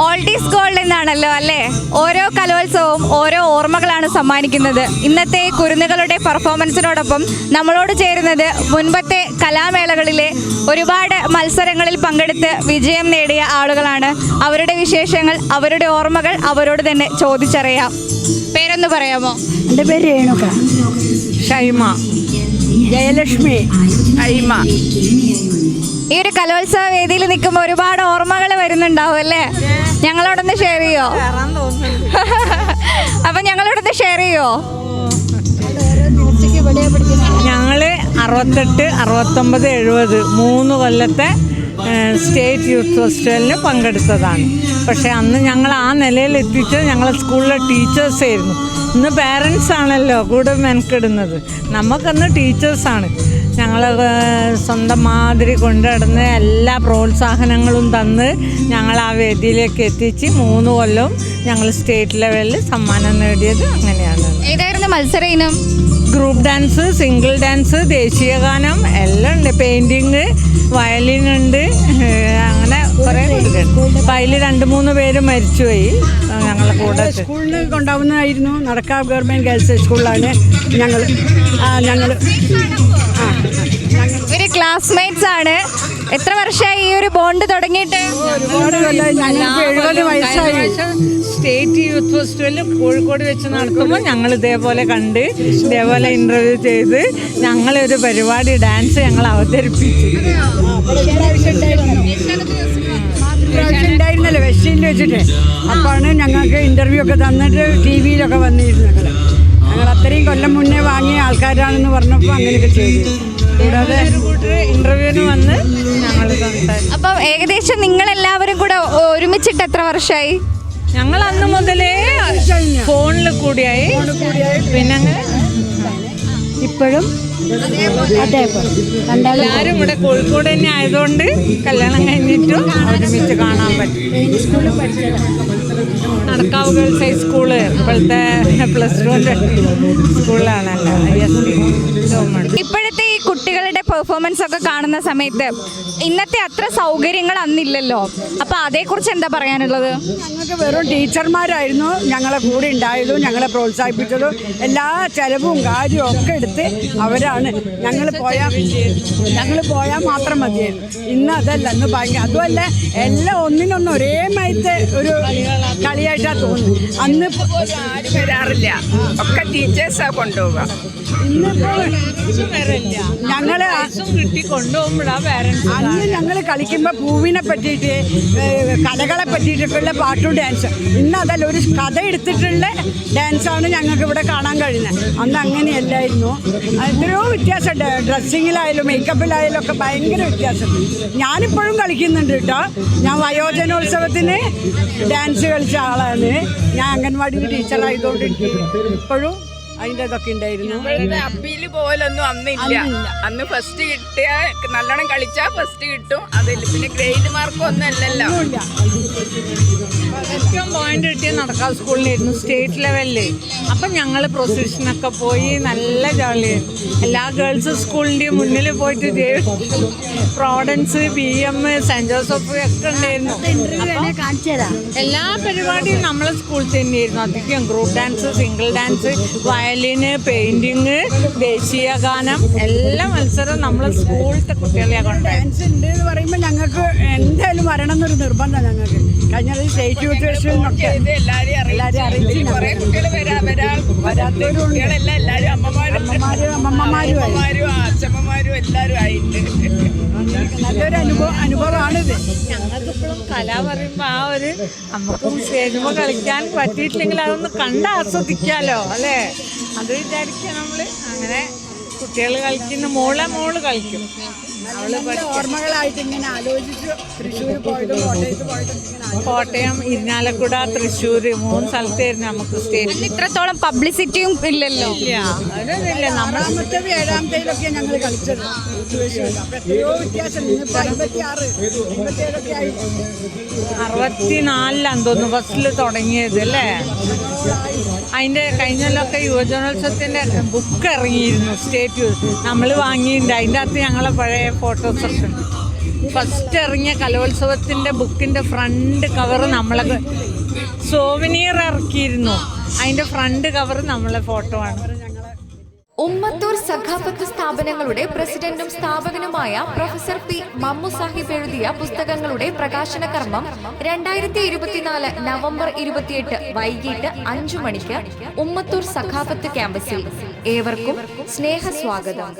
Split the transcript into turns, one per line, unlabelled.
Old is gold എന്നാണല്ലോ അല്ലേ? ഓരോ കലോത്സവവും ഓരോ ഓർമ്മകളാണ് സമ്മാനിക്കുന്നത്. ഇന്നത്തെ കുരുന്നുകളുടെ പെർഫോമൻസിനോടൊപ്പം നമ്മളോട് ചേരുന്നത് മുൻപത്തെ കലാമേളകളിലെ ഒരുപാട് മത്സരങ്ങളിൽ പങ്കെടുത്ത് വിജയം നേടിയ ആളുകളാണ്. അവരുടെ വിശേഷങ്ങൾ അവരുടെ ഓർമ്മകൾ അവരോട് തന്നെ ചോദിച്ചറിയാം. പേരൊന്ന് പറയാമോ?
എന്റെ പേര് രേണുക.
ഷൈമ.
ജയലക്ഷ്മി.
ഐമ
ഈ ഒരു കലോത്സവ വേദിയിൽ നിൽക്കുമ്പോൾ ഒരുപാട് ഓർമ്മകൾ വരുന്നുണ്ടാവും അല്ലേ? ഞങ്ങളോടൊന്ന് ഷെയർ ചെയ്യോ? അപ്പൊ ഞങ്ങളോടൊന്ന് ഷെയർ ചെയ്യോ?
ഞങ്ങൾ അറുപത്തെട്ട് അറുപത്തൊമ്പത് എഴുപത് മൂന്ന് കൊല്ലത്തെ സ്റ്റേറ്റ് യൂത്ത് ഫെസ്റ്റിവലിന് പങ്കെടുത്തതാണ്. പക്ഷേ അന്ന് ഞങ്ങൾ ആ നിലയിൽ എത്തിച്ചത് ഞങ്ങളെ സ്കൂളിലെ ടീച്ചേഴ്സ് ആയിരുന്നു. ഇന്ന് പാരൻസ് ആണല്ലോ കൂടെ മെനക്കെടുന്നത്. നമുക്കന്ന് ടീച്ചേഴ്സാണ് ഞങ്ങൾ സ്വന്തം മാതിരി കൊണ്ടുനടന്ന് എല്ലാ പ്രോത്സാഹനങ്ങളും തന്ന് ഞങ്ങൾ ആ വേദിയിലേക്ക് എത്തിച്ച് മൂന്ന് കൊല്ലം ഞങ്ങൾ സ്റ്റേറ്റ് ലെവലിൽ സമ്മാനം നേടിയത് അങ്ങനെയാണ്.
ഏതായിരുന്നു മത്സര ഇനം?
ഗ്രൂപ്പ് ഡാൻസ് സിംഗിൾ ഡാൻസ് ദേശീയ ഗാനം എല്ലാം ഉണ്ട്. പെയിന്റിങ് വയലിൻ ഉണ്ട്. അങ്ങനെ കുറേ ഉണ്ട്. അപ്പം അതിൽ രണ്ട് മൂന്ന് പേര് മരിച്ചുപോയി. ഞങ്ങളെ കൂടെ
സ്കൂളിൽ കൊണ്ടാവുന്നതായിരുന്നു നടക്കാവ് ഗവൺമെന്റ് ഗേൾസ് സ്കൂളിലാണ് ഞങ്ങൾ ഞങ്ങൾ ആ
ഒരു ക്ലാസ്മേറ്റ്സ് ആണ്. എത്ര വർഷമായി ഈ ഒരു ബോണ്ട് തുടങ്ങിയിട്ട്?
ഒരുപാട് എഴുപത് വയസ്സായി.
ഫെസ്റ്റിവൽ കോഴിക്കോട് വെച്ച് നടത്തുമ്പോൾ ഞങ്ങൾ ഇതേപോലെ കണ്ട് ഇതേപോലെ ഇന്റർവ്യൂ ചെയ്ത് ഞങ്ങളൊരു പരിപാടി ഡാൻസ് ഞങ്ങൾ അവതരിപ്പിച്ചു.
പ്രാവശ്യം ഉണ്ടായിരുന്നല്ലോ വെസ്റ്റീനിൽ വെച്ചിട്ട്. അപ്പോഴാണ് ഞങ്ങൾക്ക് ഇന്റർവ്യൂ ഒക്കെ തന്നിട്ട് ടി വിയിലൊക്കെ വന്നിരുന്നു ഞങ്ങൾ ഞങ്ങൾ അത്രയും കൊല്ലം മുന്നേ വാങ്ങിയ ആൾക്കാരാണെന്ന് പറഞ്ഞപ്പോൾ അങ്ങനെയൊക്കെ ചെയ്തു. കൂടാതെ
ഇന്റർവ്യൂവിന് വന്ന് ഞങ്ങൾ
അപ്പം ഏകദേശം നിങ്ങൾ എല്ലാവരും കൂടെ ഒരുമിച്ചിട്ട് എത്ര വർഷമായി
ഞങ്ങൾ അന്ന് മുതലേ ഫോണിൽ കൂടിയായി. പിന്നെ
ഇപ്പോഴും
എല്ലാവരും ഇവിടെ കോഴിക്കോട് തന്നെ ആയതുകൊണ്ട് കല്യാണം കഴിഞ്ഞിട്ടും ഒരുമിച്ച് കാണാൻ പറ്റും. നടക്കാവ് ഗേൾസ് ഹൈസ്കൂൾ ഇപ്പോഴത്തെ പ്ലസ് ടു സ്കൂളിലാണല്ലോ. ഐ എസ് ടി
ഇപ്പോഴും പെർഫോമൻസ് ഒക്കെ കാണുന്ന സമയത്ത് ഇന്നത്തെ അത്ര സൗകര്യങ്ങൾ അന്നില്ലല്ലോ. അപ്പോൾ അതേക്കുറിച്ച് എന്താ പറയാനുള്ളത്?
ഞങ്ങൾക്ക് വെറും ടീച്ചർമാരായിരുന്നു. ഞങ്ങളെ കൂടെ ഉണ്ടായതും ഞങ്ങളെ പ്രോത്സാഹിപ്പിച്ചതും എല്ലാ ചെലവും കാര്യവും ഒക്കെ എടുത്ത് അവരാണ്. ഞങ്ങൾ പോയാൽ ഞങ്ങൾ പോയാൽ മാത്രം മതിയായിരുന്നു. ഇന്ന് അതല്ല ഇന്ന് ഭയങ്കര അതുമല്ല എല്ലാം ഒന്നിനൊന്നും ഒരേ മയത്തെ ഒരു കളിയായിട്ടാണ് തോന്നുന്നു അന്ന്
ആരും വരാറില്ല. ഒക്കെ ടീച്ചേഴ്സാണ് കൊണ്ടുപോവുക.
ഇന്നിപ്പോൾ ഞങ്ങൾ
കിട്ടി കൊണ്ടുപോകുമ്പോഴാ പേരൻസ്
അന്ന് ഞങ്ങൾ കളിക്കുമ്പോൾ പൂവിനെ പറ്റിയിട്ട് കലകളെ പറ്റിയിട്ടൊക്കെയുള്ള പാട്ടും ഡാൻസ് ഇന്ന് അതല്ല ഒരു കഥ എടുത്തിട്ടുള്ള ഡാൻസാണ് ഞങ്ങൾക്ക് ഇവിടെ കാണാൻ കഴിയുന്നത്. അന്ന് അങ്ങനെയല്ലായിരുന്നു. എത്രയോ വ്യത്യാസമുണ്ട്. ഡ്രസ്സിങ്ങിലായാലും മേക്കപ്പിലായാലും ഒക്കെ ഭയങ്കര വ്യത്യാസമുണ്ട് ഞാനിപ്പോഴും കളിക്കുന്നുണ്ട് കേട്ടോ. ഞാൻ വയോജനോത്സവത്തിന് ഡാൻസ് കളിച്ച ആളാണ്. ഞാൻ അംഗൻവാടി ടീച്ചറായതുകൊണ്ട് ഇപ്പോഴും അതിന്റെ ഇതൊക്കെ ഉണ്ടായിരുന്നു
അപ്പീൽ പോലൊന്നും അന്നില്ല. അന്ന് ഫസ്റ്റ് കിട്ടിയ നല്ലോണം കളിച്ചാ ഫസ്റ്റ് കിട്ടും. അതിൽ പിന്നെ ഗ്രേഡ് മാർക്ക് ഒന്നും അല്ലല്ലോ.
ഒന്നുമില്ല.
ഏറ്റവും പോയിന്റ് കിട്ടിയ നടക്കാവ് സ്കൂളിലായിരുന്നു സ്റ്റേറ്റ് ലെവലിൽ അപ്പം ഞങ്ങൾ പ്രൊസിഷനൊക്കെ പോയി നല്ല ജോളിയായിരുന്നു എല്ലാ ഗേൾസ് സ്കൂളിന്റെയും മുന്നിൽ പോയിട്ട് Providence B M saint Joseph ഒക്കെ ഉണ്ടായിരുന്നു. എല്ലാ പരിപാടിയും നമ്മളെ സ്കൂളിൽ തന്നെയായിരുന്നു. അധികം ഗ്രൂപ്പ് ഡാൻസ് സിംഗിൾ ഡാൻസ് വയലിന് പെയിന്റിങ് ദേശീയ ഗാനം എല്ലാ മത്സരവും നമ്മളെ സ്കൂളിലത്തെ കുട്ടികളെ കൊണ്ട്
ഡാൻസ് ഉണ്ട് എന്ന് പറയുമ്പോൾ ഞങ്ങൾക്ക് എന്തായാലും വരണം എന്നൊരു നിർബന്ധം ഞങ്ങൾക്ക്. കഴിഞ്ഞ സ്റ്റേറ്റ് ഫെസ്റ്റിവലിനൊക്കെ
അറിയിച്ചു എല്ലാരും അമ്മമാരും
അമ്മമാരും.
അച്ഛമ്മമാരും എല്ലാവരും ആയിട്ട്
നല്ലൊരു അനുഭവം അനുഭവമാണിത്.
ഞങ്ങൾക്കിപ്പോഴും കല പറയുമ്പോൾ ആ ഒരു നമുക്കും സ്റ്റേജുമ്പോൾ കളിക്കാൻ പറ്റിയിട്ടില്ലെങ്കിൽ അതൊന്ന് കണ്ട് ആസ്വദിക്കാമല്ലോ അല്ലേ? അത് വിചാരിക്കുക നമ്മൾ അങ്ങനെ കുട്ടികൾ കളിക്കുന്ന മോളെ മോൾ കളിക്കും.
ഓർമ്മകളായിട്ട് ഇങ്ങനെ ആലോചിച്ച്. തൃശ്ശൂർ പോയതും കോട്ടയത്ത് പോയതും
കോട്ടയം ഇരിഞ്ഞാലക്കുട തൃശ്ശൂർ മൂന്ന് സ്ഥലത്തായിരുന്നു നമുക്ക്
സ്റ്റേഷൻ ഇത്രത്തോളം പബ്ലിസിറ്റിയും ഇല്ലല്ലോ.
ഇല്ല
ആറാമത്തേതും ഏഴാമത്തേതിലൊക്കെ ഞങ്ങൾ കളിച്ചത്. എത്രയോ വ്യത്യാസം ഇന്നിപ്പോ അമ്പത്തി ആറ് അമ്പത്തിയേഴൊക്കെ ആയി.
അറുപത്തിനാലിലാണ് തോന്നുന്നു ബസ്സിൽ തുടങ്ങിയത് അല്ലേ? അതിന്റെ കഴിഞ്ഞൊല്ലൊക്കെ യുവജനോത്സവത്തിന്റെ ബുക്ക് ഇറങ്ങിയിരുന്നു സ്റ്റേറ്റ് നമ്മൾ വാങ്ങിയിട്ടുണ്ട്. അതിന്റെ അകത്ത് ഞങ്ങളെ പഴയ ഫോട്ടോസൊക്കെ സെഷൻ ഫസ്റ്റ് ഇറങ്ങിയ കലോത്സവത്തിന്റെ ബുക്കിന്റെ ഫ്രണ്ട് കവർ നമ്മളെ സോവനിയർ ഇറക്കിയിരുന്നു. അതിന്റെ ഫ്രണ്ട് കവർ നമ്മളെ ഫോട്ടോ ആണ്.
ഉമ്മത്തൂർ സഖാഫത്ത് സ്ഥാപനങ്ങളുടെ പ്രസിഡന്റും സ്ഥാപകനുമായ പ്രൊഫസർ പി മമ്മു സാഹിബ് എഴുതിയ പുസ്തകങ്ങളുടെ പ്രകാശന കർമ്മം രണ്ടായിരത്തി ഇരുപത്തിനാല് നവംബർ ഇരുപത്തിയെട്ട് വൈകിട്ട് അഞ്ചു മണിക്ക് ഉമ്മത്തൂർ സഖാഫത്ത് ക്യാമ്പസിൽ. ഏവർക്കും സ്നേഹ സ്വാഗതം